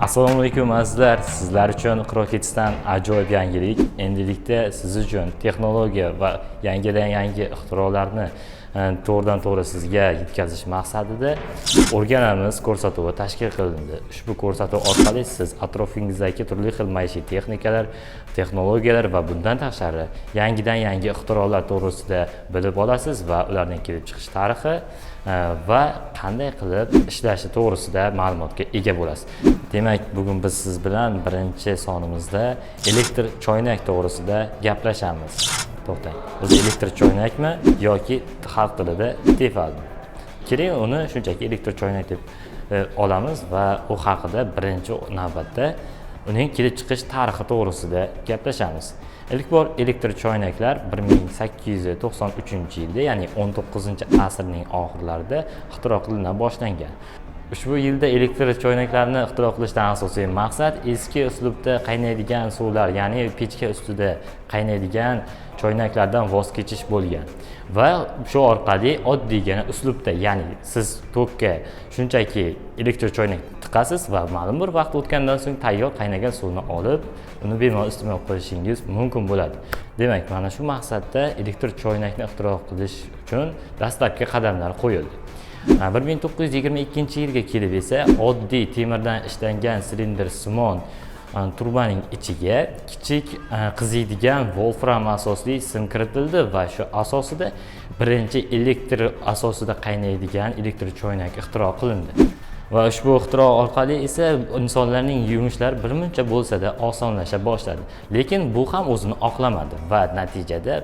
assalomu alaykum azizlar sizlar uchun Crokets'dan ajoyib yangilik. Endilikda siz uchun texnologiya va yangidan yangi ixtirolarni Э, to'g'ridan to'g'ri sizga yetkazish maqsadida o'rganamiz ko'rsatuvi tashkil qilindi. Ushbu ko'rsatuv orqali siz atrofingizdagi turli xil maishiy texnikalar texnologiyalar va bundan tashqari yangidan yangi ixtirolar to'g'risida bilib olasiz va ularning kelib chiqish tarixi e, va qanday qilib ishlashi to'g'risida ma'lumotga ega bo'lasiz. Demak bugun biz siz bilan birinchi sonimizda elektr choynak to'g'risida gaplashamiz. To'xtang. Biz elektr choynakmi yoki xalq tilida tefalmi keling uni shunchaki elektr choynak deb e, olamiz va u haqida birinchi navbatda uning kelib chiqish tarixi to'g'risida gaplashamiz. Ilk bor elektr choynaklar 1893 yilda ya'ni 19 asrning oxirlarida ixtiro qilina boshlangan. Ushbu yilda elektr choynaklarni ixtiro qilishdan asosiy maqsad eski uslubda qaynaydigan suvlar ya'ni pechka ustida qaynaydigan choynaklardan voz kechish bo'lgan. Va shu orqali oddiygina uslubda ya'ni siz tokka shunchaki elektr choynak tiqasiz va ma'lum bir vaqt o'tgandan so'ng tayyor qaynagan suvni olib uni bemalol iste'mol qilishingiz mumkin bo'ladi. Demak mana shu maqsadda elektr choynakni ixtiro qilish uchun dastlabki qadamlar qo'yildi. Bir ming to'qqiz yuz yigirma ikkinchi yilga kelib esa oddiy temirdan ishlangan silindrsimon turbaning ichiga kichik qiziydigan volfram asosli sim kiritildi va shu asosida birinchi elektr asosida qaynaydigan elektr choynak ixtiro qilindi. Va ushbu ixtiro orqali esa insonlarning yumushlari birmuncha bo'lsada osonlasha boshladi. Lekin bu ham o'zini oqlamadi va natijada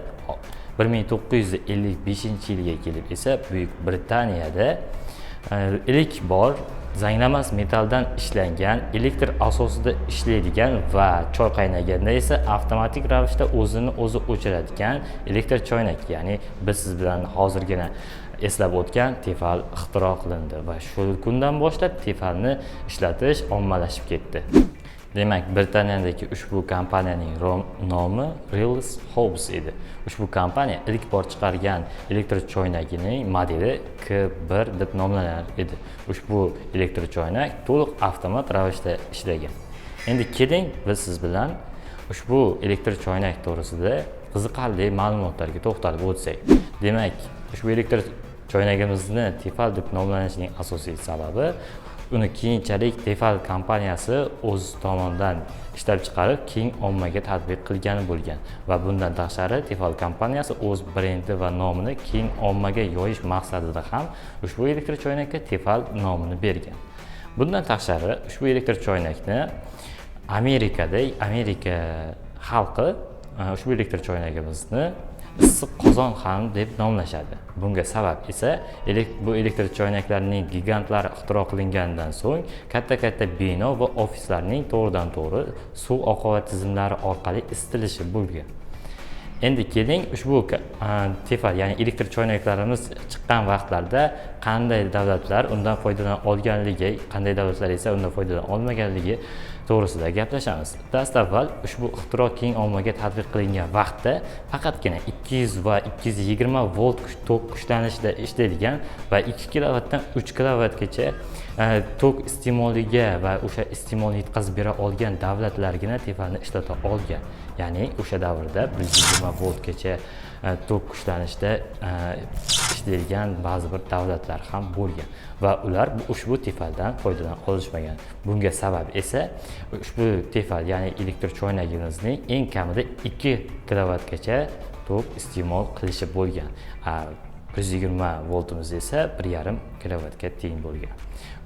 bir ming to'qqiz yuz ellik beshinchi yilga kelib esa buyuk britaniyada e, ilk bor zanglamas metalldan ishlangan elektr asosida ishlaydigan va choy qaynaganda esa avtomatik ravishda o'zini o'zi o'chiradigan elektr choynak ya'ni biz siz bilan hozirgina eslab o'tgan tefal ixtiro qilindi va shu kundan boshlab tefalni ishlatish ommalashib ketdi. Demak britaniyadagi ushbu kompaniyaning nomi Reals Hobbs edi. Ushbu kompaniya ilk bor chiqargan elektr choynagining modeli K1 deb nomlanar edi. Ushbu elektr choynak to'liq avtomat ravishda ishlagan. Endi keling biz siz bilan ushbu elektr choynak to'g'risida qiziqarli ma'lumotlarga to'xtalib o'tsak. Demak ushbu elektr choynagimizni tefal deb nomlanishining asosiy sababi uni keyinchalik tefal kompaniyasi o'z tomonidan ishlab chiqarib keng ommaga tadbiq qilgani bo'lgan va bundan tashqari tefal kompaniyasi o'z brendi va nomini keng ommaga yoyish maqsadida ham ushbu elektr choynakka tefal nomini bergan. Bundan tashqari ushbu elektr choynakni amerikada amerika xalqi e, ushbu elektr choynagimizni issiq qozon ham deb nomlashadi. Bunga sabab esa bu elektr choynaklarning gigantlari ixtiro qilinganidan so'ng katta katta bino va ofislarning to'g'ridan to'g'ri suv oqova tizimlari orqali isitilishi bo'lgan. Endi keling ushbu tefal ya'ni elektr choynaklarimiz chiqqan vaqtlarda qanday davlatlar undan foydalana olganligi qanday davlatlar esa undan foydalana olmaganligi to'g'risida gaplashamiz. Dastavval ushbu ixtiro keng ommaga tadbiq qilingan vaqtda faqatgina 200 va 220 volt tok kuchlanishida ishlaydigan va 2 kilovatdan 3 kilovatgacha tok iste'moliga va o'sha iste'molni yetkazib bera olgan davlatlargina tefalni ishlata olgan. Ya'ni o'sha davrda 120 va e, tok kuchlanishda e, ishlaydigan ba'zi bir davlatlar ham bo'lgan va ular ushbu tefaldan foydalana olishmagan bunga sabab esa ushbu tefal ya'ni elektr choynagimizning eng kamida 2 kilovatgacha tok iste'mol qilishi bo'lgan. Yuz yigirma voltimiz esa bir yarim kilovatga teng bo'lgan.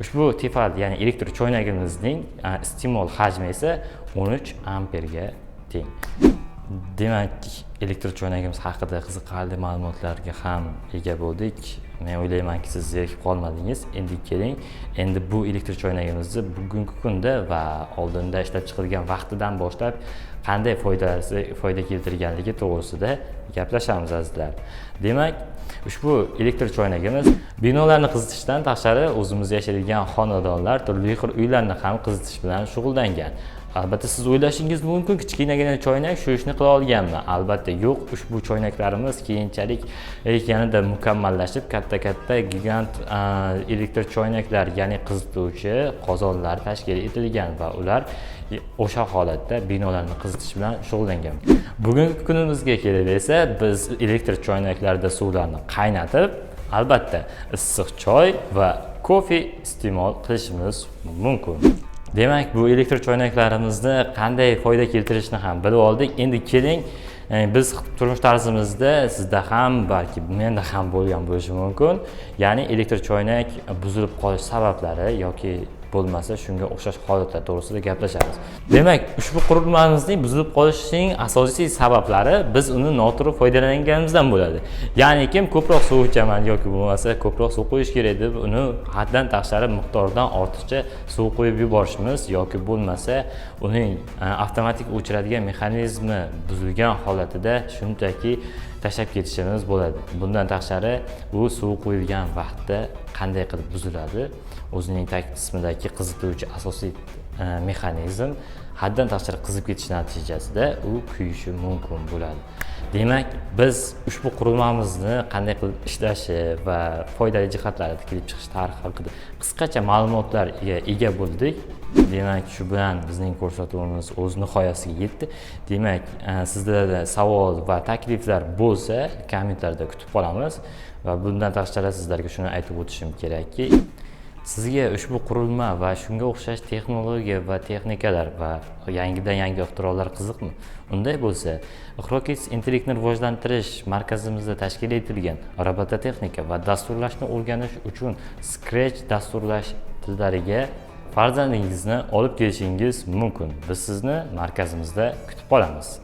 Ushbu tefal ya'ni elektr choynagimizning e, iste'mol hajmi esa 13 amperga teng. Demak elektr choynagimiz haqida qiziqarli ma'lumotlarga ham ega bo'ldik. Men o'ylaymanki siz zerikib qolmadingiz. Endi keling. Endi bu elektr choynagimizni bugungi kunda va oldinda ishlab chiqilgan vaqtidan boshlab qanday foydasi foyda keltirganligi to'g'risida gaplashamiz azizlar. Demak ushbu elektr choynagimiz binolarni qizitishdan tashqari o'zimiz yashaydigan xonadonlar turli xil uylarni ham qizitish bilan shug'ullangan. Albatta siz o'ylashingiz mumkin. Kichkinagina choynak shu ishni qila olganmi albatta yo'q ushbu choynaklarimiz keyinchalik eh, yanada mukammallashib katta katta gigant eh, elektr choynaklar ya'ni qizituvchi qozonlar tashkil etilgan va ular eh, o'sha holatda binolarni qizitish bilan shug'ullangan. Bugungi kunimizga kelib esa biz elektr choynaklarda suvlarni qaynatib albatta issiq choy va kofe iste'mol qilishimiz mumkin. Demak bu elektr choynaklarimizni qanday foyda keltirishini ham bilib oldik. Endi keling e, biz turmush tarzimizda sizda ham balki menda ham bo'lgan bo'lishi mumkin. Ya'ni elektr choynak buzilib qolish sabablari yoki bo'lmasa shunga o'xshash holatlar to'g'risida gaplashamiz. Demak ushbu qurilmamizning buzilib qolishining asosiy sabablari biz uni noto'g'ri foydalanganimizdan bo'ladi. Ya'ni kim ko'proq suv ichaman yoki bo'lmasa ko'proq suv quyish kerak deb uni haddan tashqari miqdordan ortiqcha suv qo'yib yuborishimiz yoki bo'lmasa uning e, avtomatik o'chiradigan mexanizmi buzilgan holatida shunchaki tashlab ketishimiz bo'ladi. Bundan tashqari u suv quyilgan vaqtda qanday qilib buziladi? O'zining tag qismidagi qizituvchi asosiy e, mexanizm haddan tashqari qizib ketishi natijasida u kuyishi mumkin bo'ladi. Demak biz ushbu qurilmamizni qanday qilib ishlashi va foydali jihatlarida kelib chiqish tarixi haqida qisqacha ma'lumotlarga ega bo'ldik. Demak shu bilan bizning ko'rsatuvimiz o'z nihoyasiga yetdi. Demak e, sizlarda savol va takliflar bo'lsa kommentlarda kutib qolamiz va bundan tashqari sizlarga shuni aytib o'tishim kerakki sizga ushbu qurilma va shunga o'xshash texnologiya va texnikalar va yangidan yangi ixtirolar qiziqmi? Unday bo'lsa Rockets intellektni rivojlantirish markazimizda tashkil etilgan robototexnika va dasturlashni o'rganish uchun Scratch dasturlash tillariga farzandingizni olib kelishingiz mumkin. Biz sizni markazimizda kutib qolamiz.